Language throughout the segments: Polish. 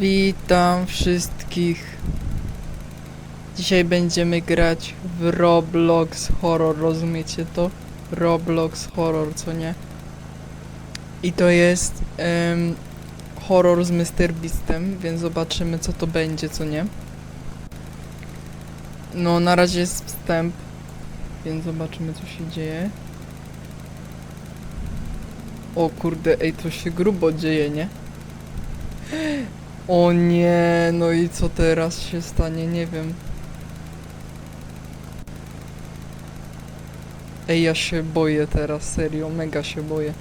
Witam wszystkich. Dzisiaj będziemy grać w Roblox Horror, rozumiecie to? Roblox Horror, co nie? I to jest em, horror z Mr. Beastem, więc zobaczymy co to będzie, co nie? No, na razie jest wstęp, więc zobaczymy co się dzieje. O kurde, ej, to się grubo dzieje, nie? O nie, no i co teraz się stanie, nie wiem. Ej, ja się boję teraz, serio, mega się boję.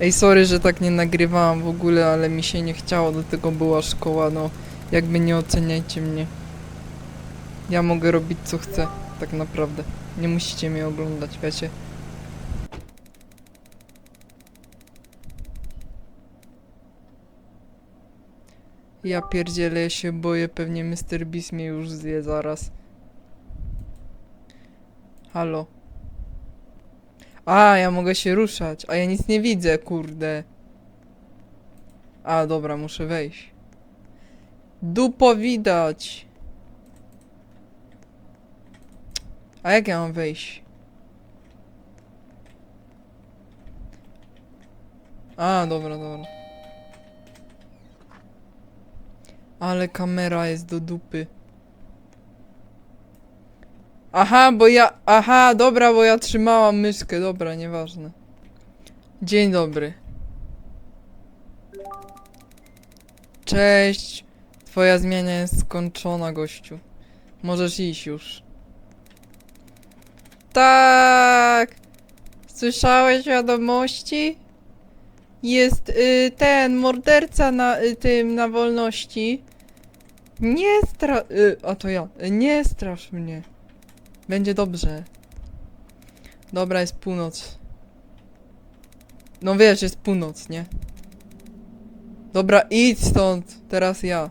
Ej, sorry, że tak nie nagrywałam w ogóle, ale mi się nie chciało, do tego była szkoła, no. Jakby nie oceniajcie mnie. Ja mogę robić co chcę, tak naprawdę. Nie musicie mnie oglądać, wiecie. Ja pierdzielę, ja się boję, pewnie Mr. Beast mnie już zje zaraz. Halo. A, ja mogę się ruszać, a ja nic nie widzę, kurde. A, dobra, muszę wejść. Dupo widać. A jak ja mam wejść? A, dobra, dobra. Ale kamera jest do dupy. Aha, bo ja. Aha, dobra, bo ja trzymałam myszkę. Dobra, nieważne. Dzień dobry. Cześć. Twoja zmiana jest skończona, gościu. Możesz iść już. Tak. Słyszałeś wiadomości? Jest y, ten morderca na y, tym na wolności. Nie stra... Y, a to ja. Nie strasz mnie. Będzie dobrze. Dobra, jest północ. No wiesz, jest północ, nie? Dobra, idź stąd. Teraz ja.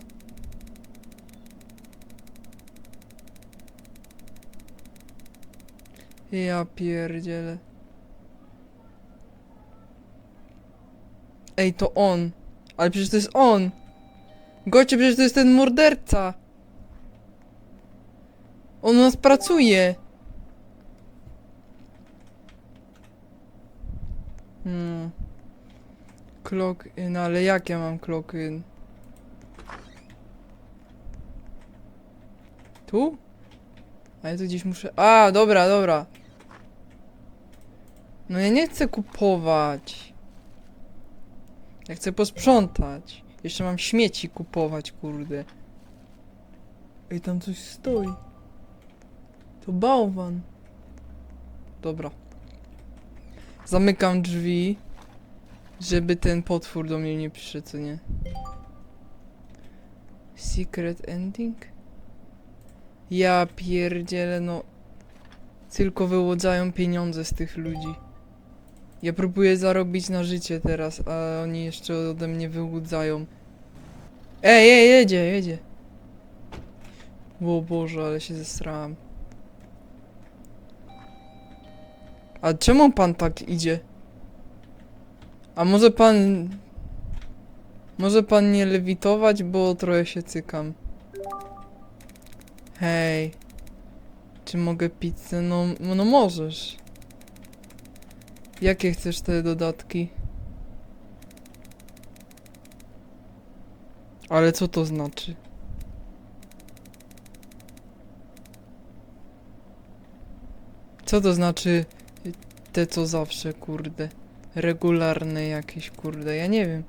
Ja pierdzielę. Ej, to on. Ale przecież to jest on. Gocie, przecież to jest ten morderca. On u nas pracuje. Hmm. Clock in, ale jak ja mam clock in? Tu? A ja tu gdzieś muszę... A, dobra, dobra. No ja nie chcę kupować. Ja chcę posprzątać. Jeszcze mam śmieci kupować, kurde. Ej, tam coś stoi. To bałwan. Dobra. Zamykam drzwi, żeby ten potwór do mnie nie przyszedł, co nie? Secret ending? Ja pierdzielę, no. Tylko wyłodzają pieniądze z tych ludzi. Ja próbuję zarobić na życie teraz, a oni jeszcze ode mnie wyłudzają. Ej, ej, jedzie, jedzie. O Boże, ale się zesrałam. A czemu pan tak idzie? A może pan... Może pan nie lewitować, bo trochę się cykam. Hej. Czy mogę pizzę? No, no możesz. Jakie chcesz te dodatki? Ale co to znaczy? Co to znaczy te co zawsze, kurde? Regularne jakieś, kurde, ja nie wiem.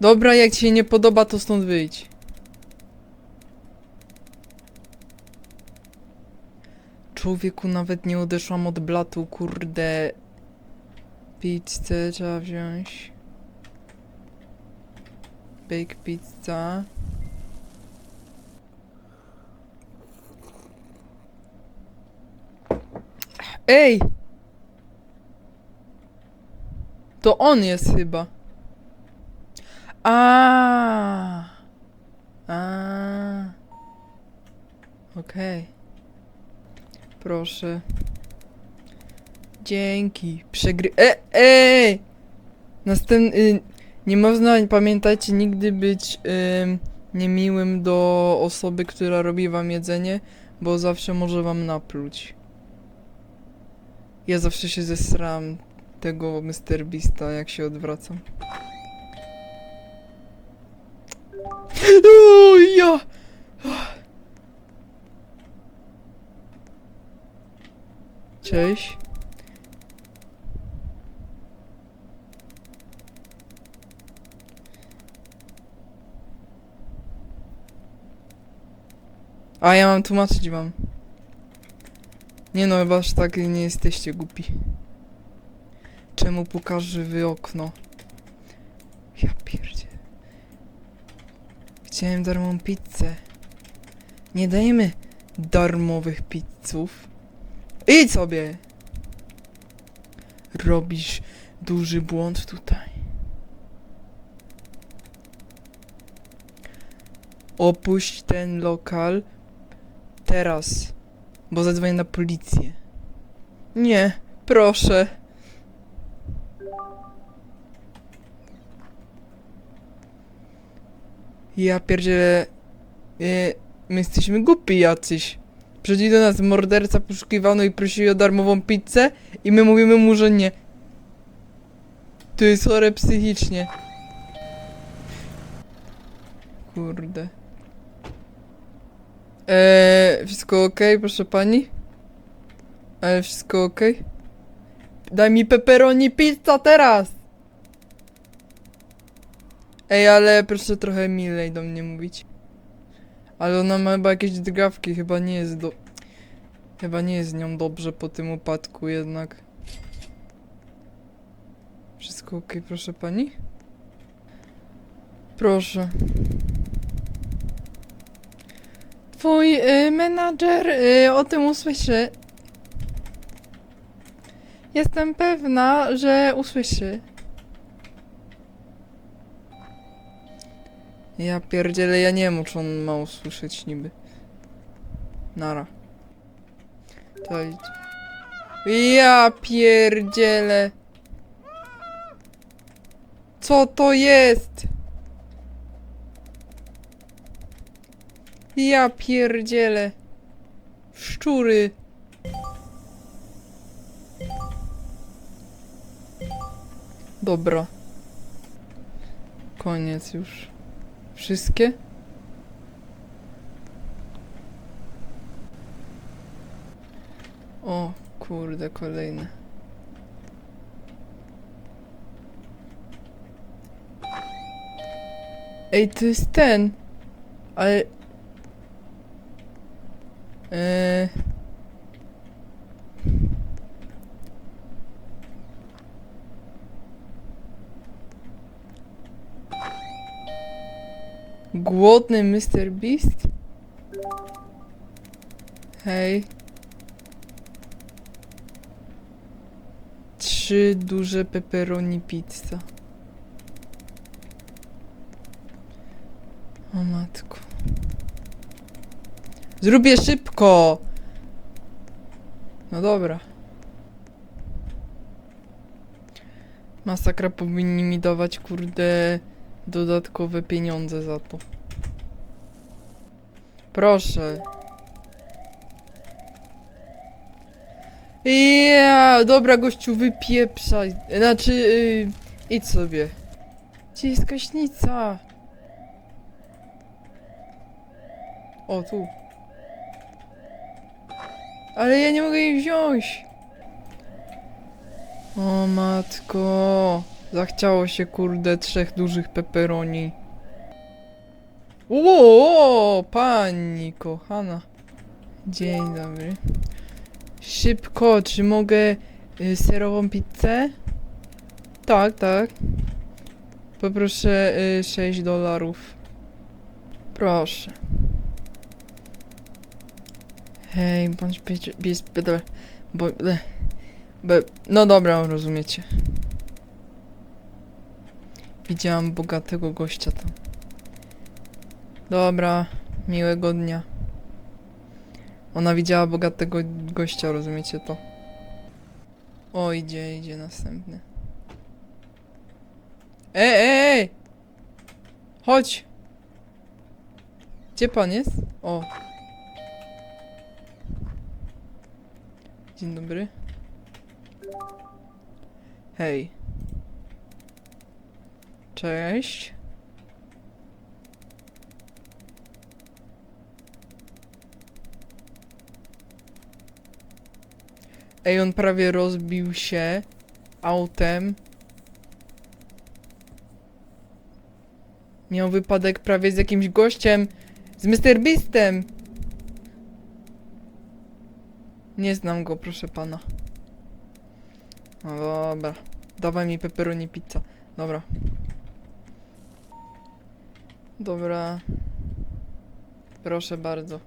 Dobra, jak ci się nie podoba, to stąd wyjdź. Człowieku, nawet nie odeszłam od blatu, kurde. Pizzę trzeba wziąć. Bake pizza. Ej! To on jest chyba. A. Okej. Proszę. Dzięki. Przegry... E, ej! Y, nie można, pamiętajcie, nigdy być ym, niemiłym do osoby, która robi wam jedzenie, bo zawsze może wam napluć. Ja zawsze się zesram tego Mr. Beasta, jak się odwracam. O, ja! Cześć. A ja mam tłumaczyć wam. Nie no, chyba aż tak nie jesteście głupi. Czemu pukasz w okno? Ja pierdzie. Chciałem darmową pizzę. Nie dajemy darmowych pizzów. Idź sobie! Robisz duży błąd tutaj. Opuść ten lokal teraz, bo zadzwonię na policję. Nie, proszę. Ja pierdzielę... E, my jesteśmy głupi jacyś. Przychodzi do nas morderca poszukiwano i prosi o darmową pizzę i my mówimy mu, że nie. To jest chore psychicznie. Kurde. Eee, wszystko ok, proszę pani? Ale wszystko ok? Daj mi pepperoni pizza teraz! Ej, ale proszę trochę milej do mnie mówić. Ale ona ma chyba jakieś drgawki, chyba nie jest do... Chyba nie jest z nią dobrze po tym upadku jednak. Wszystko ok, proszę pani? Proszę. Twój y, menadżer y, o tym usłyszy. Jestem pewna, że usłyszy. Ja pierdzielę, ja nie wiem, czy on ma usłyszeć niby. Nara. To idź. Ja pierdzielę. Co to jest? Ja pierdzielę. Szczury. Dobra. Koniec już. Wszystkie? O, kurde, kolejne. Ej, to jest ten. Ale... Eee... Głodny Mr. Beast? Hej. Trzy duże pepperoni pizza. O matko. Zrób je szybko! No dobra. Masakra powinni mi dawać, kurde, dodatkowe pieniądze za to. Proszę. Ja, dobra gościu, wypieprzaj. Znaczy, yy, idź sobie. Gdzie jest gaśnica? O, tu. Ale ja nie mogę jej wziąć. O matko. Zachciało się kurde trzech dużych pepperoni. O, pani kochana. Dzień dobry. Szybko, czy mogę y, serową pizzę? Tak, tak. Poproszę y, 6 dolarów. Proszę. Hej, bądź bez be, no dobra, rozumiecie. Widziałam bogatego gościa tam. Dobra, miłego dnia. Ona widziała bogatego gościa, rozumiecie to? O, idzie, idzie następny. Ej, ej, ej! Chodź! Gdzie pan jest? O. Dzień dobry. Hej. Cześć. Ej, on prawie rozbił się autem. Miał wypadek prawie z jakimś gościem. Z Mr. Beastem. Nie znam go, proszę pana. No dobra. Dawaj mi pepperoni pizza. Dobra. Dobra. Proszę bardzo.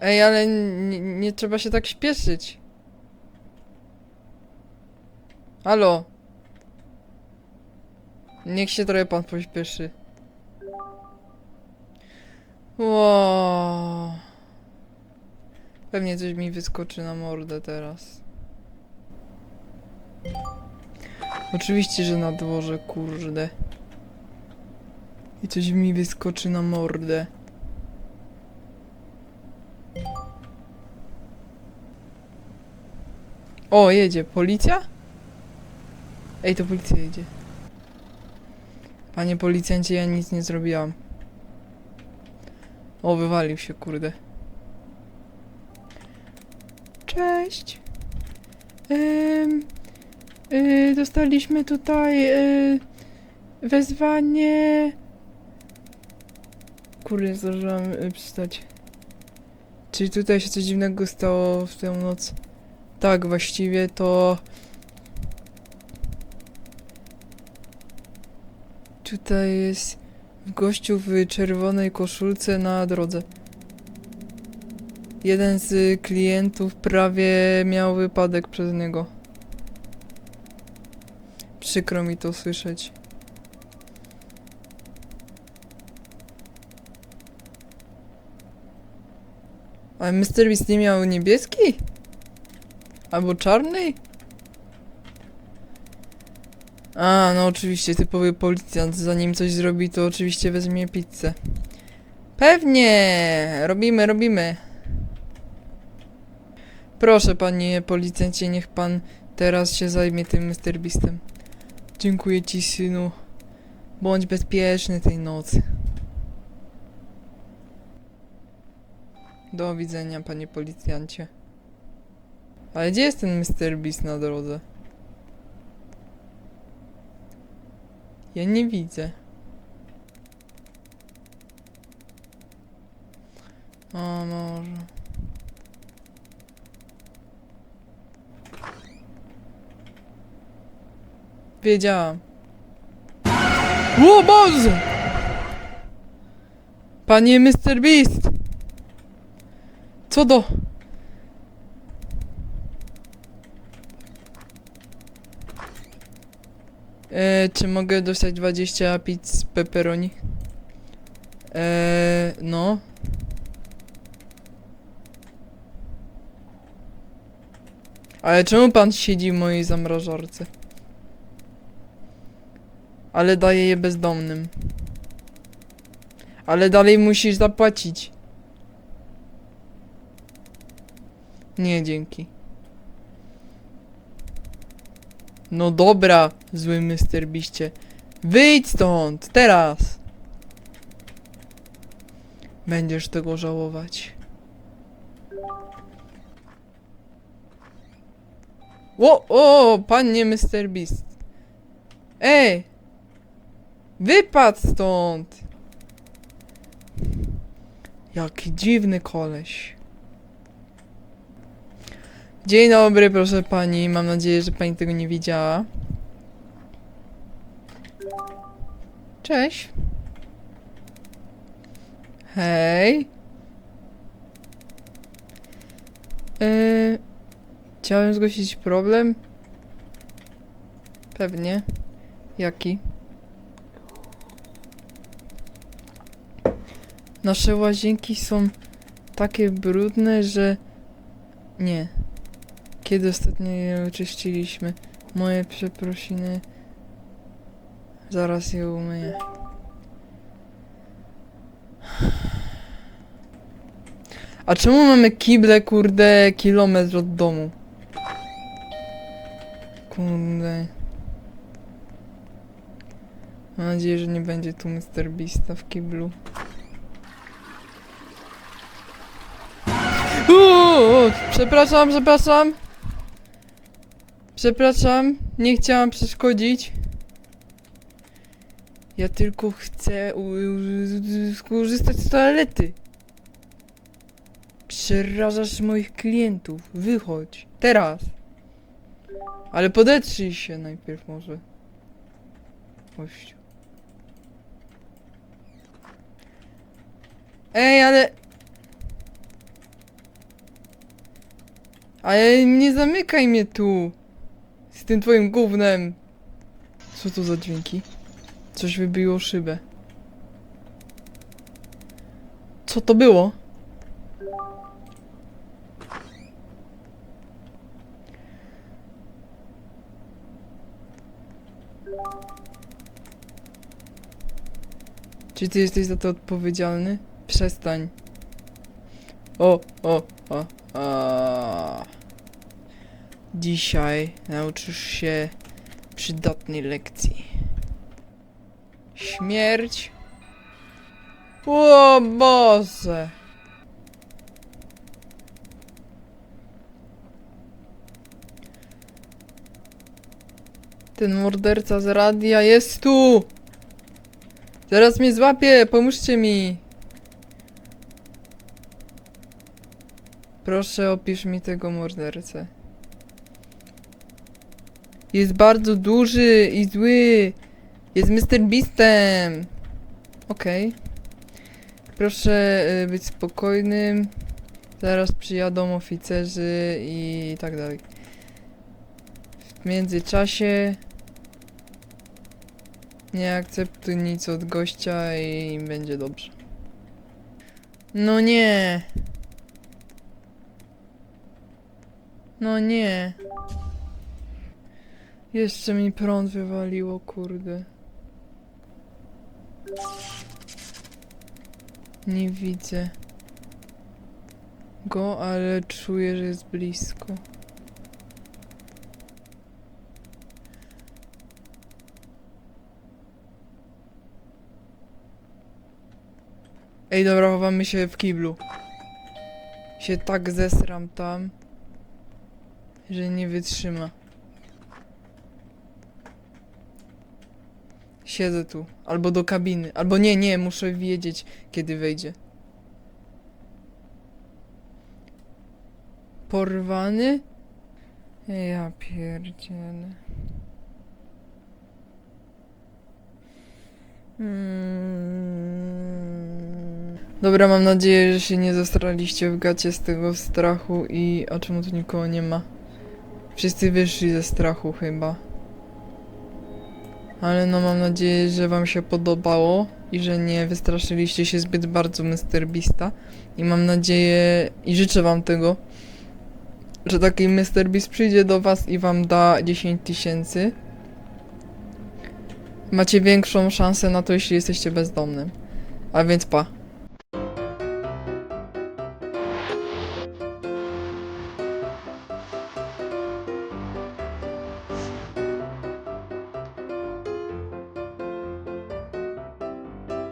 Ej, ale nie, trzeba się tak śpieszyć. Halo. Niech się trochę pan pośpieszy. Wow. Pewnie coś mi wyskoczy na mordę teraz. Oczywiście, że na dworze, kurde. I coś mi wyskoczy na mordę. O, jedzie. Policja? Ej, to policja jedzie. Panie policjancie, ja nic nie zrobiłam. O, wywalił się, kurde. Cześć. Ym, y, dostaliśmy tutaj y, wezwanie. Kurde, zdążyłam y, przeczytać. Czyli tutaj się coś dziwnego stało w tę noc. Tak, właściwie to. Tutaj jest gościu w czerwonej koszulce na drodze. Jeden z klientów prawie miał wypadek przez niego. Przykro mi to słyszeć. Ale Mr. Beast nie miał niebieski? Albo czarnej? A, no oczywiście, typowy policjant. Zanim coś zrobi, to oczywiście weźmie pizzę. Pewnie! Robimy, robimy. Proszę, panie policjancie, niech pan teraz się zajmie tym Mr. Beastem. Dziękuję ci, synu. Bądź bezpieczny tej nocy. Do widzenia, panie policjancie. Ale gdzie jest ten Mr. Beast na drodze? Ja nie widzę. O, może. Wiedziałam. O Boże! Panie Mr. Beast! Co do... E, czy mogę dostać 20 pizz pepperoni? E, no. Ale czemu pan siedzi w mojej zamrażarce? Ale daje je bezdomnym. Ale dalej musisz zapłacić. Nie, dzięki. No dobra, zły Mr. Biście. Wyjdź stąd, teraz! Będziesz tego żałować. O, o, panie Mr. Beast. Ej! Wypadł stąd! Jaki dziwny koleś. Dzień dobry, proszę pani. Mam nadzieję, że pani tego nie widziała. Cześć. Hej. Yy, chciałem zgłosić problem. Pewnie. Jaki? Nasze łazienki są takie brudne, że... Nie. Kiedy ostatnio je oczyściliśmy? Moje przeprosiny. Zaraz je umyję. A czemu mamy kible, kurde, kilometr od domu? Kurde. Mam nadzieję, że nie będzie tu Mr. Beasta w kiblu. Uuu, przepraszam, przepraszam. Przepraszam, nie chciałam przeszkodzić. Ja tylko chcę skorzystać z toalety. Przerażasz moich klientów. Wychodź. Teraz. Ale podetrzyj się najpierw może. Gościu. Ej, ale... Ale nie zamykaj mnie tu. Z tym twoim gównem. Co to za dźwięki? Coś wybiło szybę. Co to było? Czy ty jesteś za to odpowiedzialny? Przestań. O, o, o, a. Dzisiaj nauczysz się przydatnej lekcji. Śmierć. O Boże. Ten morderca z radia jest tu! Zaraz mnie złapie, pomóżcie mi! Proszę opisz mi tego mordercę. Jest bardzo duży i zły. Jest Mr. Beastem. Okej. Proszę y, być spokojnym. Zaraz przyjadą oficerzy i tak dalej. W międzyczasie nie akceptuj nic od gościa i będzie dobrze. No nie. No nie. Jeszcze mi prąd wywaliło, kurde. Nie widzę go, ale czuję, że jest blisko. Ej, dobra, chowamy się w kiblu. Się tak zesram tam, że nie wytrzyma. Siedzę tu. Albo do kabiny. Albo nie, nie, muszę wiedzieć, kiedy wejdzie. Porwany? Ja pierdzielę. Mm. Dobra, mam nadzieję, że się nie zastraliście w gacie z tego strachu i... A czemu tu nikogo nie ma? Wszyscy wyszli ze strachu chyba. Ale no mam nadzieję, że wam się podobało i że nie wystraszyliście się zbyt bardzo Mr. Beasta. I mam nadzieję i życzę wam tego, że taki Mr. Beast przyjdzie do was i wam da 10 tysięcy. Macie większą szansę na to, jeśli jesteście bezdomnym. A więc pa.